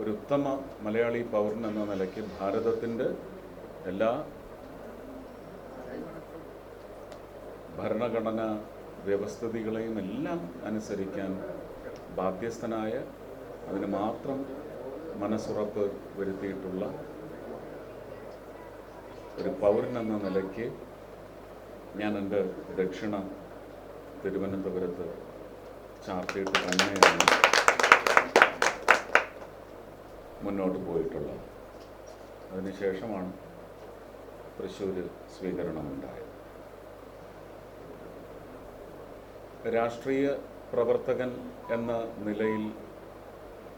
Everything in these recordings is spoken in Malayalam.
ഉത്തമ മലയാളി പൗരൻ എന്ന നിലയ്ക്ക് ഭാരതത്തിന്റെ എല്ലാ ഭരണഘടന വ്യവസ്ഥിതികളെയും എല്ലാം അനുസരിക്കാൻ ബാധ്യസ്ഥനായ അതിന് മാത്രം മനസ്സുറപ്പ് വരുത്തിയിട്ടുള്ള ഒരു പൗരൻ എന്ന നിലയ്ക്ക് ഞാൻ എന്റെ ദക്ഷിണ തിരുവനന്തപുരത്ത് ചാർത്തിയിട്ട് തന്നെയാണ്. മുന്നോട്ട് പോയിട്ടുള്ളത്. അതിനുശേഷമാണ് തൃശ്ശൂർ സ്വീകരണമുണ്ടായത്. രാഷ്ട്രീയ പ്രവർത്തകൻ എന്ന നിലയിൽ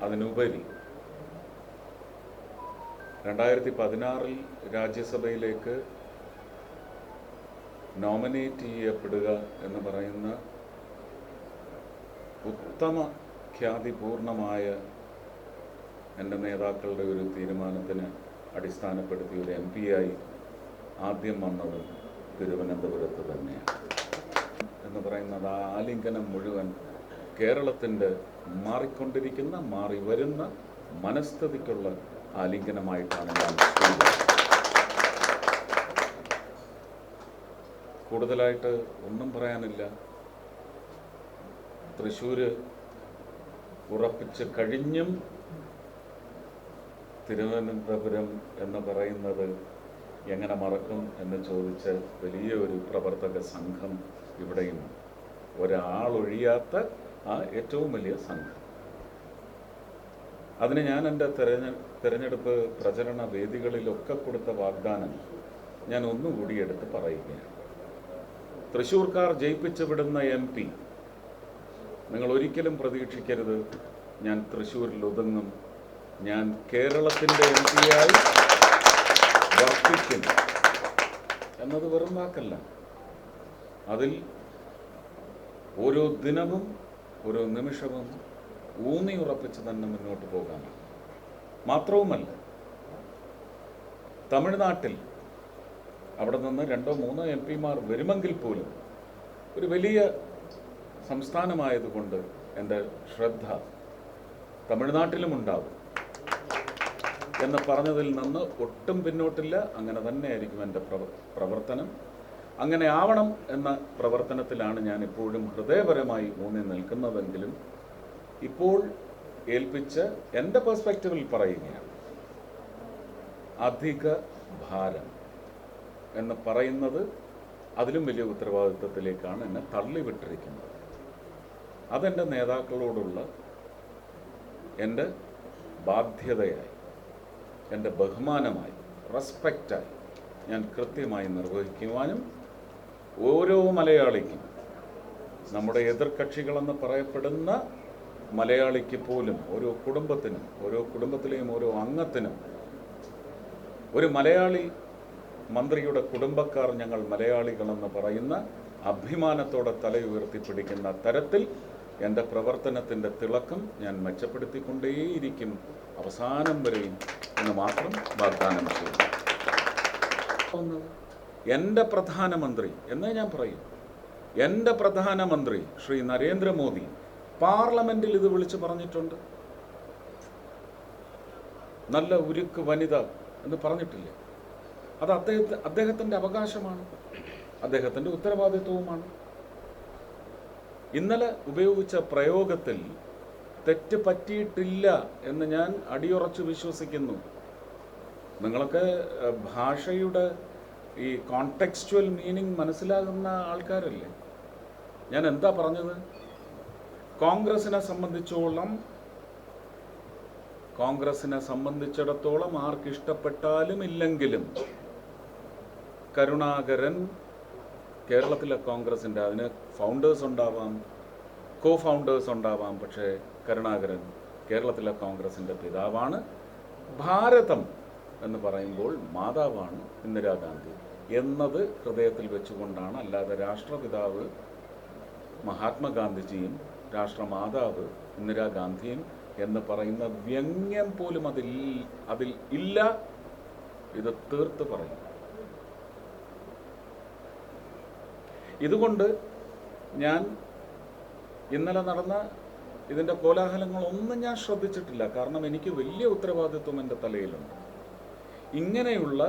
അതിനുപരി രണ്ടായിരത്തി പതിനാറിൽ രാജ്യസഭയിലേക്ക് നോമിനേറ്റ് ചെയ്യപ്പെടുക എന്ന് പറയുന്ന ഉത്തമ ഖ്യാതിപൂർണമായ എന്റെ നേതാക്കളുടെ ഒരു തീരുമാനത്തിന് അടിസ്ഥാനപ്പെടുത്തി ഒരു എം പി ആയി ആദ്യം വന്നത് തിരുവനന്തപുരത്ത് തന്നെയാണ്. എന്ന് പറയുന്നത് ആ ആലിംഗനം മുഴുവൻ കേരളത്തിന്റെ മാറിക്കൊണ്ടിരിക്കുന്ന മാറി വരുന്ന മനസ്ഥിതിക്കുള്ള ആലിംഗനമായിട്ടാണ് ഞാൻ കൂടുതലായിട്ട് ഒന്നും പറയാനില്ല. തൃശ്ശൂർ ഉറപ്പിച്ച് കഴിഞ്ഞും തിരുവനന്തപുരം എന്ന് പറയുന്നത് എങ്ങനെ മറക്കും എന്ന് ചോദിച്ച് വലിയ ഒരു പ്രവർത്തക സംഘം ഇവിടെയും ഒരാളൊഴിയാത്ത ആ ഏറ്റവും വലിയ സംഘം. അതിന് ഞാൻ എന്റെ തെരഞ്ഞ തെരഞ്ഞെടുപ്പ് പ്രചരണ വേദികളിലൊക്കെ കൊടുത്ത വാഗ്ദാനം ഞാൻ ഒന്നുകൂടി എടുത്ത് പറയുകയാണ്. തൃശ്ശൂർക്കാർ ജയിപ്പിച്ചു വിടുന്ന എം പി നിങ്ങൾ ഒരിക്കലും പ്രതീക്ഷിക്കരുത്. ഞാൻ തൃശ്ശൂരിൽ ഒതുങ്ങും. ഞാൻ കേരളത്തിന്റെ എം ആയി വർത്തിക്കും. എന്നത് വെറും വാക്കല്ല. അതിൽ ഓരോ ദിനവും ഓരോ നിമിഷവും ഊന്നി ഉറപ്പിച്ച് തന്നെ മുന്നോട്ട് പോകാനാണ്. മാത്രവുമല്ല തമിഴ്നാട്ടിൽ അവിടെ നിന്ന് രണ്ടോ മൂന്നോ എം പിമാർ വരുമെങ്കിൽ പോലും ഒരു വലിയ സംസ്ഥാനമായതുകൊണ്ട് എന്റെ ശ്രദ്ധ തമിഴ്നാട്ടിലും ഉണ്ടാവും. എന്ന് പറഞ്ഞതിൽ നിന്ന് ഒട്ടും പിന്നോട്ടില്ല. അങ്ങനെ തന്നെയായിരിക്കും എന്റെ പ്രവ പ്രവർത്തനം. അങ്ങനെ ആവണം എന്ന പ്രവർത്തനത്തിലാണ് ഞാൻ ഇപ്പോഴും ഹൃദയപരമായി ഊന്നി നിൽക്കുന്നതെങ്കിലും ഇപ്പോൾ ഏൽപ്പിച്ച് എന്റെ പെർസ്പെക്റ്റീവിൽ പറയുകയാണ് അധിക ഭാരം എന്ന് പറയുന്നത് അതിലും വലിയ ഉത്തരവാദിത്വത്തിലേക്കാണ് എന്നെ തള്ളിവിട്ടിരിക്കുന്നത്. അതെന്റെ നേതാക്കളോടുള്ള എന്റെ ബാധ്യതയായി. എന്റെ ബഹുമാനമായി റെസ്പെക്റ്റായി ഞാൻ കൃത്യമായി നിർവഹിക്കുവാനും ഓരോ മലയാളിക്കും നമ്മുടെ എതിർകക്ഷികളെന്ന് പറയപ്പെടുന്ന മലയാളിക്ക് പോലും ഓരോ കുടുംബത്തിനും ഓരോ കുടുംബത്തിലെയും ഓരോ അംഗത്തിനും ഒരു മലയാളി മന്ത്രിയുടെ കുടുംബക്കാർ ഞങ്ങൾ മലയാളികളെന്ന് പറയുന്ന അഭിമാനത്തോടെ തലയുയർത്തിപ്പിടിക്കുന്ന തരത്തിൽ എന്റെ പ്രവർത്തനത്തിന്റെ തിളക്കം ഞാൻ മെച്ചപ്പെടുത്തിക്കൊണ്ടേയിരിക്കും അവസാനം വരെയും എന്ന് മാത്രം വാഗ്ദാനം ചെയ്യുന്നു. എന്റെ പ്രധാനമന്ത്രി എന്നേ ഞാൻ പറയും. എന്റെ പ്രധാനമന്ത്രി ശ്രീ നരേന്ദ്രമോദി പാർലമെന്റിൽ ഇത് വിളിച്ചു പറഞ്ഞിട്ടുണ്ട്. നല്ല ഉരുക്ക് വനിത എന്ന് പറഞ്ഞിട്ടില്ലേ? അത് അദ്ദേഹത്തെ അദ്ദേഹത്തിന്റെ അവകാശമാണ്. അദ്ദേഹത്തിന്റെ ഉത്തരവാദിത്വവുമാണ്. ഇന്നലെ ഉപയോഗിച്ച പ്രയോഗത്തിൽ തെറ്റ് പറ്റിയിട്ടില്ല എന്ന് ഞാൻ അടിയുറച്ച് വിശ്വസിക്കുന്നു. നിങ്ങളൊക്കെ ഭാഷയുടെ ഈ കോണ്ടെക്സ്റ്റുവൽ മീനിങ് മനസ്സിലാകുന്ന ആൾക്കാരല്ലേ? ഞാൻ എന്താ പറഞ്ഞത്? കോൺഗ്രസിനെ സംബന്ധിച്ചോളം കോൺഗ്രസിനെ സംബന്ധിച്ചിടത്തോളം ആർക്കിഷ്ടപ്പെട്ടാലും ഇല്ലെങ്കിലും കരുണാകരൻ കേരളത്തിലെ കോൺഗ്രസിന്റെ അതിന് ഫൗണ്ടേഴ്സ് ഉണ്ടാവാം കോ ഫൗണ്ടേഴ്സ് ഉണ്ടാവാം. പക്ഷേ കരുണാകരൻ കേരളത്തിലെ കോൺഗ്രസിന്റെ പിതാവാണ്. ഭാരതം എന്ന് പറയുമ്പോൾ മാതാവാണ് ഇന്ദിരാഗാന്ധി എന്നത് ഹൃദയത്തിൽ വെച്ചുകൊണ്ടാണ്. അല്ലാതെ രാഷ്ട്രപിതാവ് മഹാത്മാഗാന്ധിജിയും രാഷ്ട്രമാതാവ് ഇന്ദിരാഗാന്ധിയും എന്ന് പറയുന്ന വ്യംഗ്യം പോലും അതിൽ അതിൽ ഇല്ല. ഇത് തീർത്ത് പറയും. ഇതുകൊണ്ട് ഞാൻ ഇന്നലെ നടന്ന ഇതിന്റെ കോലാഹലങ്ങളൊന്നും ഞാൻ ശ്രദ്ധിച്ചിട്ടില്ല. കാരണം എനിക്ക് വലിയ ഉത്തരവാദിത്വം എന്റെ തലയിലുണ്ട്. ഇങ്ങനെയുള്ള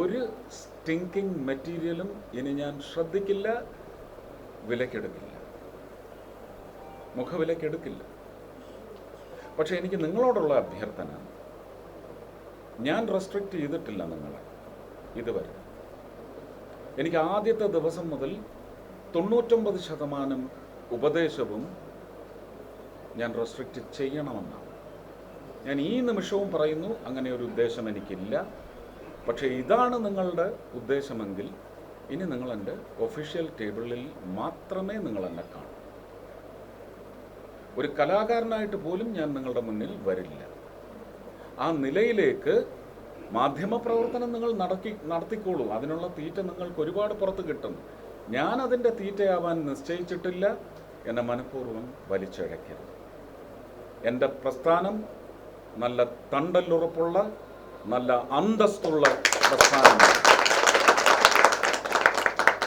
ഒരു സ്റ്റിങ്കിങ് മെറ്റീരിയലും ഇനി ഞാൻ ശ്രദ്ധിക്കില്ല വിലക്കെടുക്കില്ല. മുഖവിലക്കെടുക്കില്ല. പക്ഷെ എനിക്ക് നിങ്ങളോടുള്ള അഭ്യർത്ഥന ഞാൻ റെസ്ട്രിക്റ്റ് ചെയ്തിട്ടില്ല നിങ്ങളെ ഇതുവരെ. എനിക്ക് ആദ്യത്തെ ദിവസം മുതൽ തൊണ്ണൂറ്റൊമ്പത് ശതമാനം ഉപദേശവും ഞാൻ റെസ്ട്രിക്റ്റ് ചെയ്യണമെന്നാണ്. ഞാൻ ഈ നിമിഷവും പറയുന്നു അങ്ങനെ ഒരു ഉദ്ദേശം എനിക്കില്ല. പക്ഷേ ഇതാണ് നിങ്ങളുടെ ഉദ്ദേശമെങ്കിൽ ഇനി നിങ്ങൾ എന്റെ ഒഫീഷ്യൽ ടേബിളിൽ മാത്രമേ നിങ്ങൾ എന്നെ കാണൂ. ഒരു കലാകാരനായിട്ട് പോലും ഞാൻ നിങ്ങളുടെ മുന്നിൽ വരില്ല. ആ നിലയിലേക്ക് മാധ്യമപ്രവർത്തനം നിങ്ങൾ നടത്തി നടത്തിക്കോളൂ. അതിനുള്ള തീറ്റ നിങ്ങൾക്ക് ഒരുപാട് പുറത്ത് കിട്ടും. ഞാൻ അതിന്റെ തീറ്റയാവാൻ നിശ്ചയിച്ചിട്ടില്ല. എന്നെ മനഃപൂർവം വലിച്ചഴക്കരുത് എന്റെ പ്രസ്ഥാനം നല്ല തണ്ടല്ലുറപ്പുള്ള നല്ല അന്തസ്തുള്ള പ്രസ്ഥാനം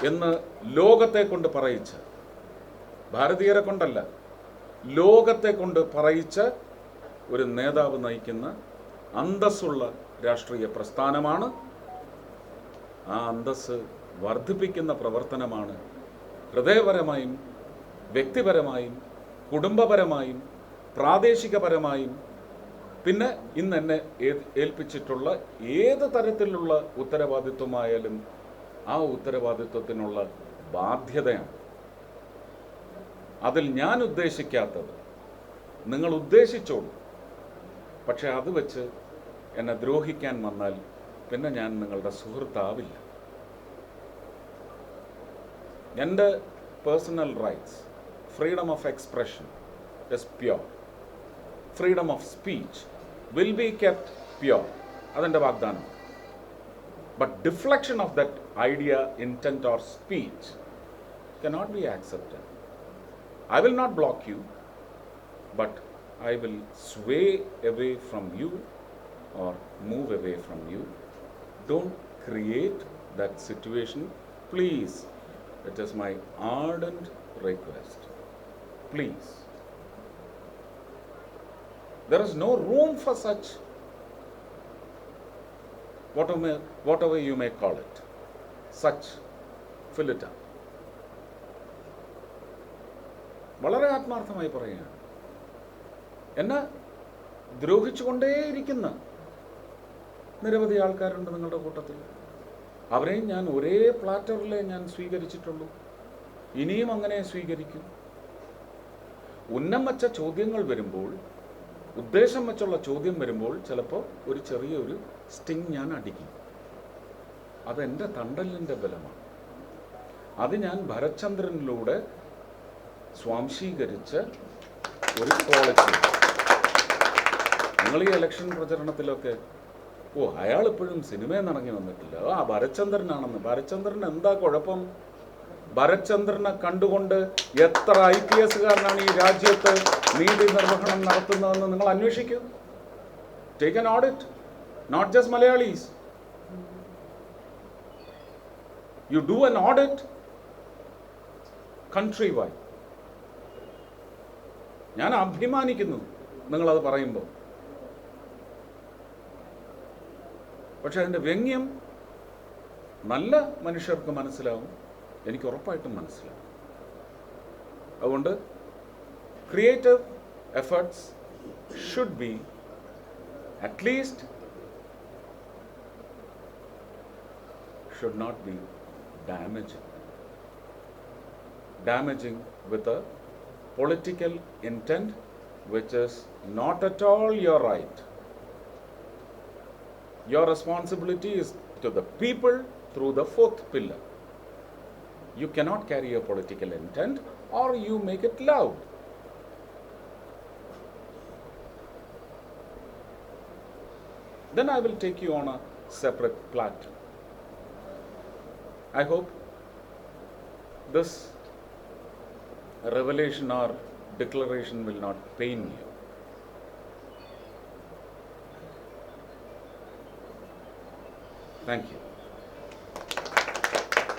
എന്ന് ലോകത്തെ കൊണ്ട് പറയിച്ച് ഭാരതീയരെ കൊണ്ടല്ല ലോകത്തെ കൊണ്ട് പറയിച്ച് ഒരു നേതാവ് നയിക്കുന്ന അന്തസ്സുള്ള രാഷ്ട്രീയ പ്രസ്ഥാനമാണ്. ആ അന്തസ് വർദ്ധിപ്പിക്കുന്ന പ്രവർത്തനമാണ്. ഹൃദയപരമായും വ്യക്തിപരമായും കുടുംബപരമായും പ്രാദേശികപരമായും പിന്നെ ഇന്ന് എന്നെ ഏൽപ്പിച്ചിട്ടുള്ള ഏത് തരത്തിലുള്ള ഉത്തരവാദിത്വമായാലും ആ ഉത്തരവാദിത്വത്തിനുള്ള ബാധ്യതയാണ്. അതിൽ ഞാൻ ഉദ്ദേശിക്കാത്തത് നിങ്ങൾ ഉദ്ദേശിച്ചോളൂ. പക്ഷെ അത് വെച്ച് എന്നെ ദ്രോഹിക്കാൻ വന്നാൽ പിന്നെ ഞാൻ നിങ്ങളുടെ സുഹൃത്താവില്ല. എന്റെ personal rights freedom of expression is pure freedom of speech will be kept pure അതെന്റെ വാഗ്ദാനം. But deflection of that idea intent or speech cannot be accepted. I will not block you, but I will sway away from you or move away from you. Don't create that situation. Please, it is my ardent request. Please. There is no room for such, whatever, whatever you may call it, such. Fill it up. വളരെ ആത്മാർത്ഥമായി പറയുകയാണ് എന്നെ ദ്രോഹിച്ചുകൊണ്ടേയിരിക്കുന്ന നിരവധി ആൾക്കാരുണ്ട് നിങ്ങളുടെ കൂട്ടത്തിൽ. അവരെയും ഞാൻ ഒരേ പ്ലാറ്ററിലേ ഞാൻ സ്വീകരിച്ചിട്ടുള്ളൂ. ഇനിയും അങ്ങനെ സ്വീകരിക്കും. ഉന്നം വച്ച ചോദ്യങ്ങൾ വരുമ്പോൾ ഉദ്ദേശം വെച്ചുള്ള ചോദ്യം വരുമ്പോൾ ചിലപ്പോൾ ഒരു ചെറിയൊരു സ്റ്റിങ് ഞാൻ അടിക്കും. അതെന്റെ തണ്ടലിന്റെ ബലമാണ്. അത് ഞാൻ ഭരചന്ദ്രനിലൂടെ സ്വാംശീകരിച്ച് ഒരു ക്വാളിറ്റി നിങ്ങൾ ഈ ഇലക്ഷൻ പ്രചരണത്തിലൊക്കെ ഓ അയാൾ ഇപ്പോഴും സിനിമയിൽ നിന്ന് ഇറങ്ങി വന്നിട്ടില്ല. ആ ഭരചന്ദ്രനാണെന്ന് ഭരചന്ദ്രൻ എന്താ കുഴപ്പം? ഭരചന്ദ്രനെ കണ്ടുകൊണ്ട് എത്ര ഐ പി എസുകാരനാണ് ഈ രാജ്യത്ത് നീതി നിർവഹണം നടത്തുന്നതെന്ന് നിങ്ങൾ അന്വേഷിക്കൂ. Take an audit not just Malayalis you do an audit country why ഞാൻ അഭിമാനിക്കുന്നു നിങ്ങളത് പറയുമ്പോൾ. പക്ഷെ അതിന്റെ വ്യംഗ്യം നല്ല മനുഷ്യർക്ക് മനസ്സിലാവും. എനിക്ക് ഉറപ്പായിട്ടും മനസ്സിലാവും. അതുകൊണ്ട് creative efforts should be at least should not be damaging damaging with political intent which is not at all your right. Your responsibility is to the people through the fourth pillar. You cannot carry a political intent or you make it loud. Then I will take you on a separate platform. I hope this revelation or declaration will not pain you. Thank you.